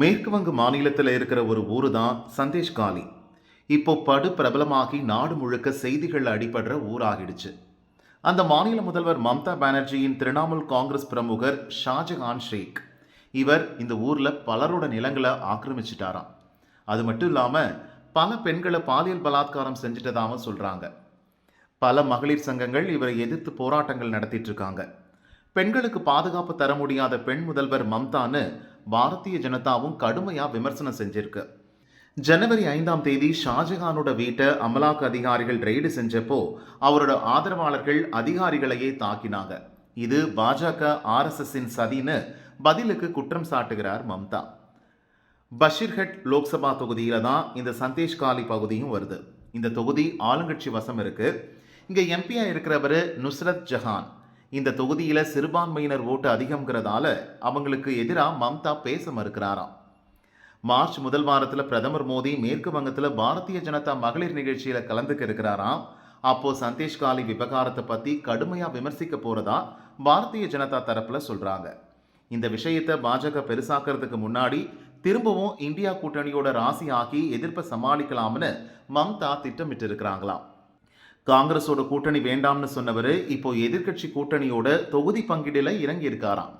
மேற்கு வங்க மாநிலத்தில் இருக்கிற ஒரு ஊர் தான் சந்தேஷ் காலி இப்போ படு பிரபலமாகி நாடு முழுக்க செய்திகள் அடிபடுற ஊராகிடுச்சு. அந்த மாநில முதல்வர் மம்தா பானர்ஜியின் திரிணாமுல் காங்கிரஸ் பிரமுகர் ஷாஜகான் ஷேக். இவர் இந்த ஊரில் பலரோட நிலங்களை ஆக்கிரமிச்சிட்டாராம். அது மட்டும் இல்லாமல் பல பெண்களை பாலியல் பலாத்காரம் செஞ்சுட்டதாகவும் சொல்கிறாங்க பல மகளிர் சங்கங்கள் இவரை எதிர்த்து போராட்டங்கள் நடத்திட்டு இருக்காங்க. பெண்களுக்கு பாதுகாப்பு தர முடியாத பெண் முதல்வர் மம்தான்னு பாரதிய ஜனதாவும் கடுமையாக விமர்சனம் செஞ்சிருக்கு. ஜனவரி ஐந்தாம் தேதி ஷாஜஹானோட வீட்டை அமலாக்க அதிகாரிகள் ரெய்டு செஞ்சப்போ அவரோட ஆதரவாளர்கள் அதிகாரிகளையே தாக்கினாங்க. இது பாஜக ஆர்எஸ்எஸ்ஸின் சதின்னு பதிலுக்கு குற்றம் சாட்டுகிறார் மம்தா. பஷீர்ஹட் லோக்சபா தொகுதியில் தான் இந்த சந்தேஷ் காலி பகுதியும் வருது. இந்த தொகுதி ஆளுங்கட்சி வசம் இருக்கு. இங்கே எம்பியாக இருக்கிறவர் நுஸ்ரத் ஜஹான். இந்த தொகுதியில் சிறுபான்மையினர் ஓட்டு அதிகம்ங்கிறதால அவங்களுக்கு எதிராக மம்தா பேச மறுக்கிறாராம். மார்ச் முதல் வாரத்தில் பிரதமர் மோடி மேற்கு வங்கத்தில் பாரதிய ஜனதா மகளிர் நிகழ்ச்சியில் கலந்துக்க இருக்கிறாராம். அப்போ சந்தேஷ் காலி விவகாரத்தை பற்றி கடுமையாக விமர்சிக்க போகிறதா பாரதிய ஜனதா தரப்பில் சொல்கிறாங்க இந்த விஷயத்தை பாஜக பெருசாக்கிறதுக்கு முன்னாடி திரும்பவும் இந்தியா கூட்டணியோட ராசி ஆக்கி எதிர்ப்பை சமாளிக்கலாம்னு மம்தா திட்டமிட்டு இருக்கிறாங்களாம் காங்கிரஸோட கூட்டணி வேண்டாம்னு சொன்னவர் இப்போ எதிர்க்கட்சி கூட்டணியோட தொகுதி பங்கீடுல இறங்கி இருக்காராம்